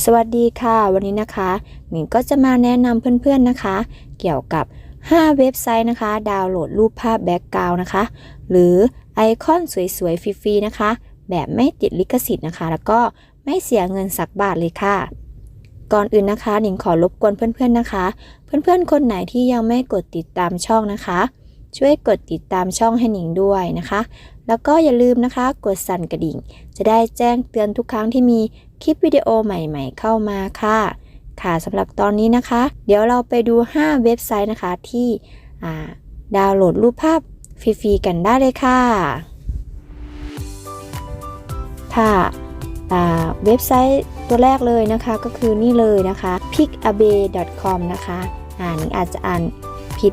สวัสดีค่ะ วันนี้นะคะหนิงก็จะมาแนะนำเพื่อนๆนะคะ เกี่ยวกับ 5 เว็บไซต์นะคะ ดาวน์โหลดรูปภาพแบ็กกราวน์นะคะ หรือไอคอนสวยๆฟรีๆนะคะ แบบไม่ติดลิขสิทธิ์นะคะ แล้วก็ไม่เสียเงินสักบาทเลยค่ะ ก่อนอื่นนะคะหนิงขอรบกวนเพื่อนๆนะคะ เพื่อนๆ คนไหนที่ยังไม่กดติดตามช่องนะคะ ช่วยกดติดตามช่องให้หนิงด้วยนะคะ แล้วก็อย่าลืมนะคะ กดสั่นกระดิ่ง จะได้แจ้งเตือนทุกครั้งที่มีคลิปวิดีโอใหม่ๆ เข้ามาค่ะ ค่ะสำหรับตอนนี้นะคะ เดี๋ยวเราไปดู 5 เว็บไซต์นะคะที่ดาวน์โหลดรูปภาพฟรีๆกันได้เลยค่ะ ค่ะอ่าเว็บไซต์ตัวแรกเลยนะคะก็คือนี่เลยนะคะ pickabe.com นะคะอ่านอาจจะอ่านผิด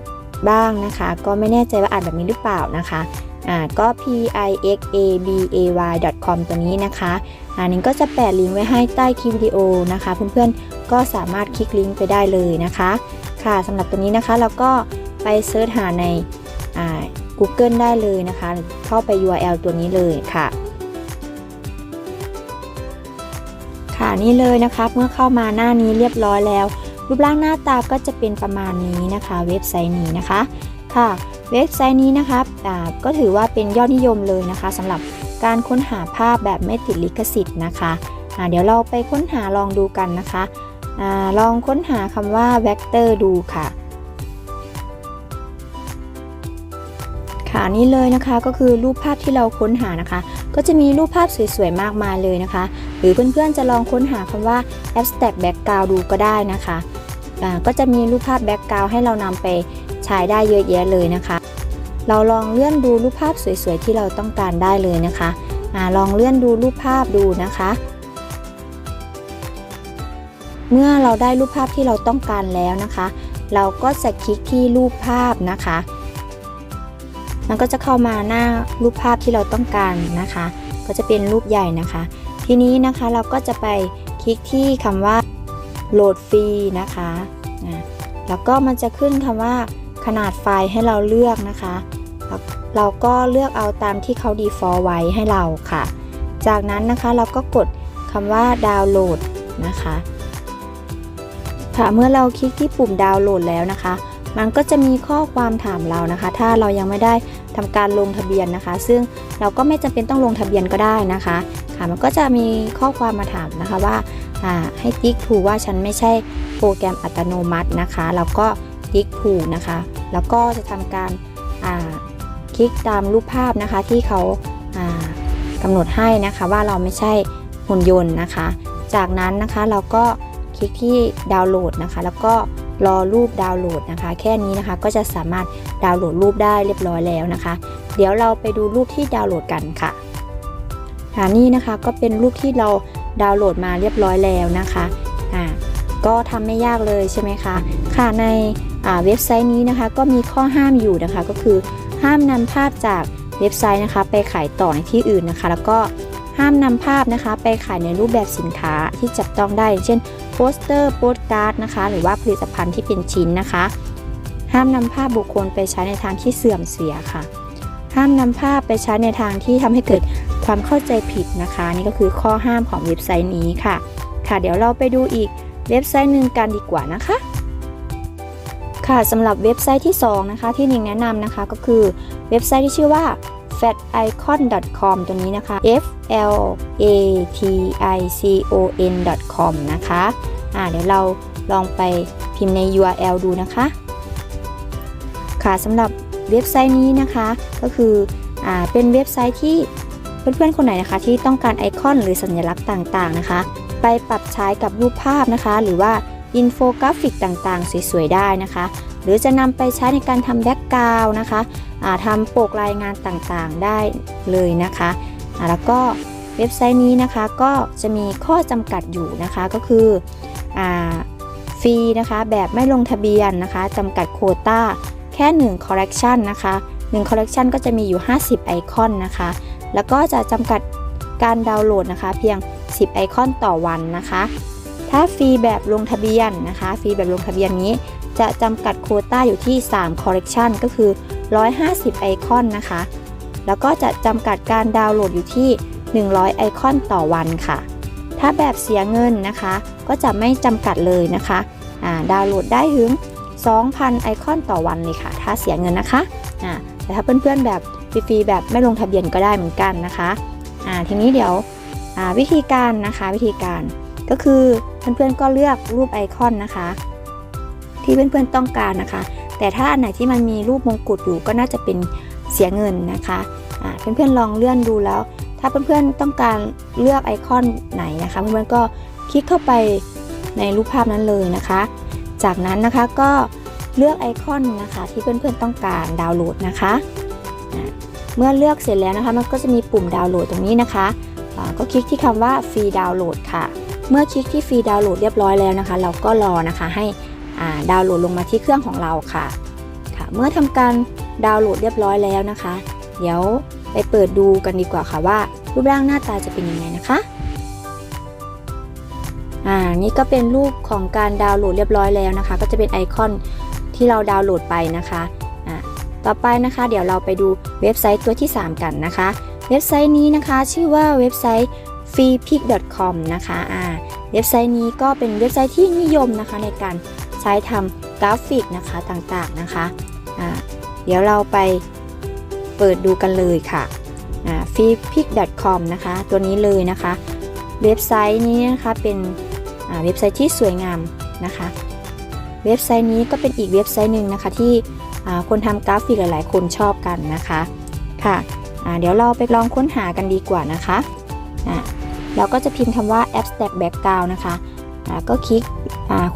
บ้างนะคะ ก็ไม่แน่ใจว่าอ่านแบบนี้หรือเปล่านะคะ อ่าก็ p i x a b a y com ตัวนี้นะคะอ่านิ้ก็จะแปะลิงก์ไว้ให้ใต้คลิปวิดีโอนะคะ เพื่อนๆ ก็สามารถคลิกลิงก์ไปได้เลยนะคะ ค่ะสำหรับตัวนี้นะคะเราก็ไปเซิร์ชหาใน Google ได้เลยนะคะ เข้าไป URL ตัวนี้เลยค่ะ ค่ะนี่เลยนะคะเมื่อเข้ามาหน้านี้เรียบร้อยแล้ว รูปร่างหน้าตาก็จะเป็นประมาณนี้นะคะ เว็บไซต์นี้นะคะ ค่ะ เว็บไซต์นี้นะคะก็ถือว่าเป็นยอดนิยมเลยนะคะสำหรับการค้นหาภาพแบบไม่ติดลิขสิทธิ์นะคะอ่าเดี๋ยวเราไปค้นหาลองดูกันนะคะอลองค้นหาคำว่า vector ดูค่ะ ค่ะนี่เลยนะคะก็คือรูปภาพที่เราค้นหานะคะ ก็จะมีรูปภาพสวยๆมากมายเลยนะคะ หรือเพื่อนๆจะลองค้นหาคำว่า abstract background ดูก็ได้นะคะอ่าก็จะมีรูปภาพ background ให้เรานำไป ใช้ได้เยอะแยะเลยนะคะ เราลองเลื่อนดูรูปภาพสวยๆที่เราต้องการได้เลยนะคะอาลองเลื่อนดูรูปภาพดูนะคะ เมื่อเราได้รูปภาพที่เราต้องการแล้วนะคะ เราก็จะคลิกที่รูปภาพนะคะ มันก็จะเข้ามาหน้ารูปภาพที่เราต้องการนะคะ ก็จะเป็นรูปใหญ่นะคะ ทีนี้นะคะเราก็จะไปคลิกที่คำว่าโหลดฟรีนะคะ แล้วก็มันจะขึ้นคำว่า นาดไฟล์ให้เราเลือกนะคะแล้วเราก็เลือกเอาตามที่เขา default ไว้ให้เราค่ะ จากนั้นนะคะเราก็กดคำว่าดาวน์โหลดนะคะ ค่ะเมื่อเราคลิกที่ปุ่มดาวน์โหลดแล้วนะคะ มันก็จะมีข้อความถามเรานะคะ ถ้าเรายังไม่ได้ทำการลงทะเบียนนะคะ ซึ่งเราก็ไม่จำเป็นต้องลงทะเบียนก็ได้นะคะค่ะมันก็จะมีข้อความมาถามนะคะว่าให้ติ๊กถูกว่าฉันไม่ใช่โปรแกรมอัตโนมัตินะคะ เราก็ ติ๊กถูกนะคะ แล้วก็จะทำการคลิกตามรูปภาพนะคะที่เขากำหนดให้นะคะว่าเราไม่ใช่หุ่นยนต์นะคะ จากนั้นนะคะเราก็คลิกที่ดาวน์โหลดนะคะ แล้วก็รอรูปดาวน์โหลดนะคะ แค่นี้นะคะก็จะสามารถดาวน์โหลดรูปได้เรียบร้อยแล้วนะคะ เดี๋ยวเราไปดูรูปที่ดาวน์โหลดกันค่ะค่ะนี่นะคะก็เป็นรูปที่เราดาวน์โหลดมาเรียบร้อยแล้วนะคะอ่าก็ทำไม่ยากเลยใช่ไหมคะ ค่ะใน เว็บไซต์นี้นะคะก็มีข้อห้ามอยู่นะคะ ก็คือห้ามนำภาพจากเว็บไซต์นะคะ ไปขายต่อในที่อื่นนะคะ แล้วก็ห้ามนำภาพนะคะ ไปขายในรูปแบบสินค้าที่จับต้องได้ เช่นโปสเตอร์โปสการ์ดนะคะ หรือว่าผลิตภัณฑ์ที่เป็นชิ้นนะคะ ห้ามนำภาพบุคคลไปใช้ในทางที่เสื่อมเสียค่ะ ห้ามนำภาพไปใช้ในทางที่ทำให้เกิดความเข้าใจผิดนะคะ นี่ก็คือข้อห้ามของเว็บไซต์นี้ค่ะ ค่ะ เดี๋ยวเราไปดูอีกเว็บไซต์หนึ่งกันดีกว่านะคะ ค่ะสำหรับเว็บไซต์ที่ 2 นะคะ ที่นิงแนะนำนะคะก็คือเว็บไซต์ที่ชื่อว่า faticon.com ตัวนี้นะคะ f l a t i c o n com นะคะอ่าเดี๋ยวเราลองไปพิมพ์ใน URL ดูนะคะ ค่ะสำหรับเว็บไซต์นี้นะคะก็คืออ่าเป็นเว็บไซต์ที่เพื่อนๆคนไหนนะคะ ที่ต้องการไอคอนหรือสัญลักษณ์ต่างๆนะคะ ไปปรับใช้กับรูปภาพนะคะ หรือว่า อินโฟกราฟิกต่างๆ สวยๆ ได้นะคะ หรือจะนำไปใช้ในการทำแบ็กกราวนะคะทำปกรายงานต่างๆ ได้เลยนะคะแล้วก็เว็บไซต์นี้นะคะก็จะมีข้อจำกัดอยู่นะคะก็คืออฟรีนะคะแบบไม่ลงทะเบียนนะคะจำกัดโคต้าแค่1 collection นะคะ1 collection ก็จะมีอยู่ 50 ไอคอนนะคะ แล้วก็จะจำกัดการดาวน์โหลดนะคะ เพียง 10 ไอคอนต่อวันนะคะ ถ้าฟรีแบบลงทะเบียนนะคะฟรีแบบลงทะเบียนนี้ จะจำกัดโคต้าอยู่ที่ 3 collection ก็คือ 150 ไอคอนนะคะ แล้วก็จะจำกัดการดาวน์โหลดอยู่ที่ 100 ไอคอนต่อวันค่ะ ถ้าแบบเสียเงินนะคะ ก็จะไม่จำกัดเลยนะคะดาวน์โหลดได้ถึง 2,000 ไอคอนต่อวันเลยค่ะ ถ้าเสียเงินนะคะแต่ถ้าเพื่อนๆแบบฟรีๆแบบไม่ลงทะเบียนก็ได้เหมือนกันนะคะทีนี้เดี๋ยววิธีการนะคะวิธีการ ก็คือเพื่อนๆก็เลือกรูปไอคอนนะคะ ที่เพื่อนๆต้องการนะคะ แต่ถ้าอันไหนที่มันมีรูปมงกุฎอยู่ก็น่าจะเป็นเสียเงินนะคะอ่าเพื่อนๆลองเลื่อนดูแล้ว ถ้าเพื่อนๆต้องการเลือกไอคอนไหนนะคะเพื่อนๆก็คลิกเข้าไปในรูปภาพนั้นเลยนะคะ จากนั้นนะคะก็เลือกไอคอนนะคะที่เพื่อนๆต้องการดาวน์โหลดนะคะเมื่อเลือกเสร็จแล้วนะคะมันก็จะมีปุ่มดาวน์โหลดตรงนี้นะคะ ก็คลิกที่คำว่าฟรีดาวน์โหลดค่ะ เมื่อคลิกที่ฟรีดาวน์โหลดเรียบร้อยแล้วนะคะ เราก็รอนะคะให้ดาวน์โหลดลงมาที่เครื่องของเราค่ะค่ะ เมื่อทำการดาวน์โหลดเรียบร้อยแล้วนะคะ เดี๋ยวไปเปิดดูกันดีกว่าค่ะว่ารูปร่างหน้าตาจะเป็นยังไงนะคะอ่านี่ก็เป็นรูปของการดาวน์โหลดเรียบร้อยแล้วนะคะ ก็จะเป็นไอคอนที่เราดาวน์โหลดไปนะคะอ่าต่อไปนะคะ เดี๋ยวเราไปดูเว็บไซต์ตัวที่ 3 กันนะคะ เว็บไซต์นี้นะคะ ชื่อว่าเว็บไซต์ freepic.com นะคะอ่าเว็บไซต์นี้ก็เป็นเว็บไซต์ที่นิยมนะคะในการใช้ทำกราฟิกนะคะต่างๆนะคะอ่าเดี๋ยวเราไปเปิดดูกันเลยค่ะอ่า freepic.com นะคะตัวนี้เลยนะคะ เว็บไซต์นี้นะคะเป็นอ่าเว็บไซต์ที่สวยงามนะคะ เว็บไซต์นี้ก็เป็นอีกเว็บไซต์หนึ่งนะคะที่คนทำกราฟิกหลายๆ คนชอบกันนะคะค่ะเดี๋ยวเราไปลองค้นหากันดีกว่านะคะ เราก็จะพิมพ์คำว่า abstract background นะคะก็คลิก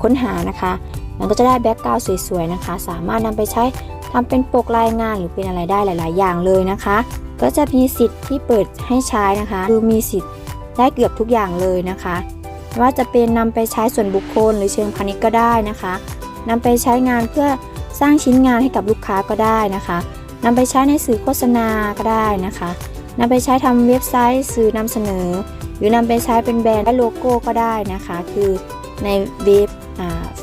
ค้นหานะคะ มันก็จะได้ background สวยๆนะคะ สามารถนำไปใช้ทำเป็นปกรายงานหรือเป็นอะไรได้หลาย ๆ อย่างเลยนะคะ ก็จะมีสิทธิ์ที่เปิดให้ใช้นะคะ คือมีสิทธิ์ได้เกือบทุกอย่างเลยนะคะว่าจะเป็นนำไปใช้ส่วนบุคคลหรือเชิงพาณิชย์ก็ได้นะคะนำไปใช้งานเพื่อสร้างชิ้นงานให้กับลูกค้าก็ได้นะคะนำไปใช้ในสื่อโฆษณาก็ได้นะคะนำไปใช้ทำเว็บไซต์ สื่อนำเสนอ รือนำไปใช้เป็นแบรนด์และโลโก้ก็ได้นะคะ คือในเว็บ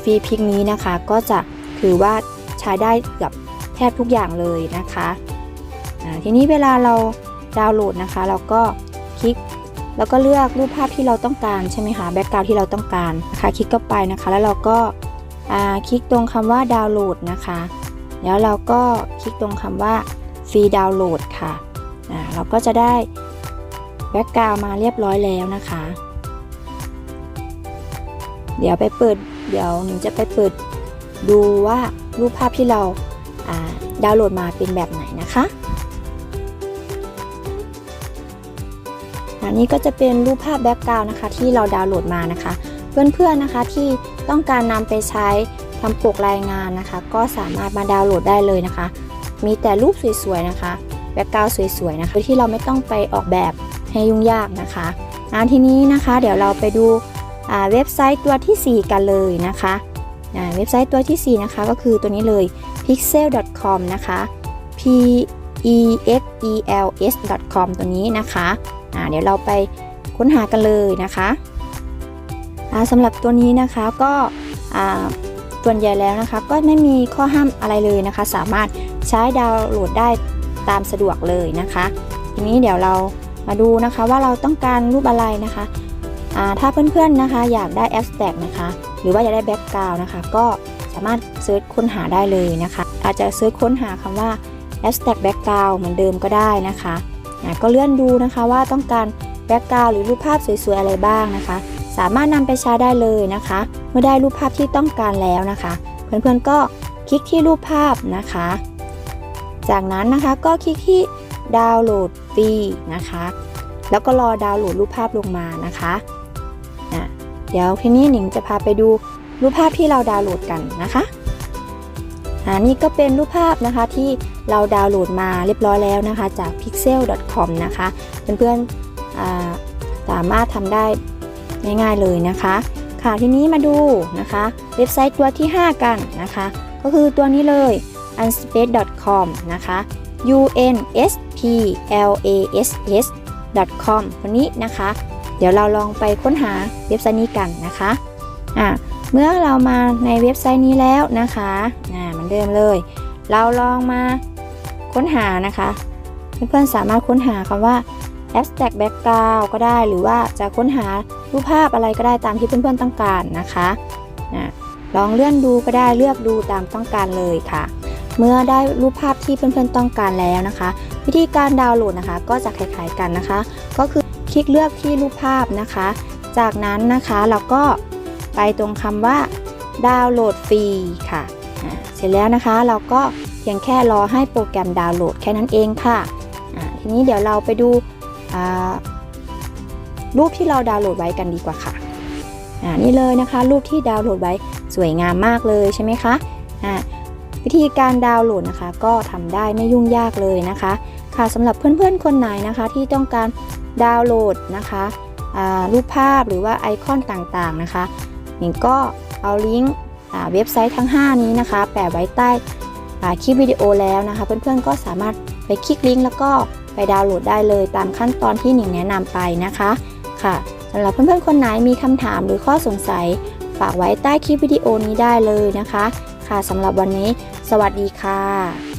ฟรีพิกนี้นะคะ ก็จะถือว่าใช้ได้กือบแทบทุกอย่างเลยนะคะทีนี้เวลาเราดาวน์โหลดนะคะ เราก็คลิกแล้วก็เลือกรูปภาพที่เราต้องการใช่ไหมคะแบ็กกราวที่เราต้องการนะคะคลิกเข้าไปนะคะ แล้วเราก็คลิกตรงคำว่าดาวน์โหลดนะคะ แล้วเราก็คลิกตรงคำว่าฟรีดาวน์โหลดค่ะเราก็จะได้ แบ็กกราวมาเรียบร้อยแล้วนะคะ เดี๋ยวไปเปิด เดี๋ยวหนูจะไปเปิดดูว่ารูปภาพที่เราดาวน์โหลดมาเป็นแบบไหนนะคะอันนี้ก็จะเป็นรูปภาพแบ็กกราวนะคะที่เราดาวน์โหลดมานะคะ เพื่อนๆนะคะที่ต้องการนำไปใช้ทำปกรายงานนะคะ ก็สามารถมาดาวน์โหลดได้เลยนะคะ มีแต่รูปสวยๆนะคะแบ็กกราวสวยๆนะคะโดยที่เราไม่ต้องไปออกแบบ ให้ยุ่งยากนะคะอ่าทีนี้นะคะเดี๋ยวเราไปดูอ่าเว็บไซต์ตัวทีสี่4 กันเลยนะคะอ่าเว็บไซต์ตัวทีสี่ 4 นะคะ ก็คือตัวนี้เลย pixel.com นะคะ p e x e l s com ตัวนี้นะคะอ่าเดี๋ยวเราไปค้นหากันเลยนะคะอ่าสำหรับตัวนี้นะคะก็อ่าส่วนใหญ่แล้วนะคะก็ไม่มีข้อห้ามอะไรเลยนะคะ สามารถใช้ดาวน์โหลดได้ตามสะดวกเลยนะคะ ทีนี้เดี๋ยวเรา มาดูนะคะว่าเราต้องการรูปอะไรนะคะถ้าเพื่อนๆนะคะอยากได้แอสแท็กนะคะหรือว่าอยากได้แบ็กกราวนะคะก็สามารถเซิร์ชค้นหาได้เลยนะคะ อาจจะเซิร์ชค้นหาคำว่า hashtag background เหมือนเดิมก็ได้นะคะะก็เลื่อนดูนะคะว่าต้องการ background หรือรูปภาพสวยๆอะไรบ้างนะคะ สามารถนำไปใช้ได้เลยนะคะ เมื่อได้รูปภาพที่ต้องการแล้วนะคะ เพื่อนๆก็คลิกที่รูปภาพนะคะ จากนั้นนะคะก็คลิกที่ ดาวน์โหลดฟรีนะคะ แล้วก็รอดาวน์โหลดรูปภาพลงมานะคะอะเดี๋ยวทีนี้หนิงจะพาไปดูรูปภาพที่เราดาวน์โหลดกันนะคะอ่านี่ก็เป็นรูปภาพนะคะที่เราดาวน์โหลดมาเรียบร้อยแล้วนะคะ จาก pixel.com นะคะเพื่อนๆอ่าสามารถทำได้ง่ายๆเลยนะคะค่ะทีนี้มาดูนะคะ เว็บไซต์ตัวที่ 5 กันนะคะ ก็คือตัวนี้เลย unspace.com นะคะ u n s n s p l a s s com ตัวนี้นะคะ เดี๋ยวเราลองไปค้นหาเว็บไซต์นี้กันนะคะอ่าเมื่อเรามาในเว็บไซต์นี้แล้วนะคะอ่ามือนเดิมเลย เราลองมาค้นหานะคะเพื่อนๆสามารถค้นหาคำว่า abstract background ก็ได้หรือว่าจะค้นหารูปภาพอะไรก็ได้ตามที่เพื่อนๆต้องการนะคะนะลองเลื่อนดูก็ได้เลือกดูตามต้องการเลยค่ะ เมื่อได้รูปภาพที่เพื่อนๆต้องการแล้วนะคะ วิธีการดาวน์โหลดนะคะ ก็จะคล้ายๆกันนะคะ ก็คือคลิกเลือกที่รูปภาพนะคะ จากนั้นนะคะเราก็ไปตรงคำว่าดาวน์โหลดฟรีค่ะ เสร็จแล้วนะคะเราก็เพียงแค่รอให้โปรแกรมดาวน์โหลดแค่นั้นเองค่ะ ทีนี้เดี๋ยวเราไปดูรูปที่เราดาวน์โหลดไว้กันดีกว่าค่ะนี่เลยนะคะ รูปที่ดาวน์โหลดไว้สวยงามมากเลยใช่ไหมคะวิธีการดาวน์โหลดนะคะ ก็ทำได้ไม่ยุ่งยากเลยนะคะ ค่ะสำหรับเพื่อนๆคนไหนนะคะที่ต้องการดาวน์โหลดนะคะรูปภาพหรือว่าไอคอนต่างๆนะคะหนิงก็เอาลิงก์เว็บไซต์ทั้ง 5 นี้นะคะ แปะไว้ใต้คลิปวิดีโอแล้วนะคะ เพื่อนๆก็สามารถไปคลิกลิงก์แล้วก็ไปดาวน์โหลดได้เลยตามขั้นตอนที่หนิงแนะนำไปนะคะค่ะสำหรับเพื่อนๆคนไหนมีคำถามหรือข้อสงสัย ฝากไว้ใต้คลิปวิดีโอนี้ได้เลยนะคะ ค่ะสำหรับวันนี้ สวัสดีค่ะ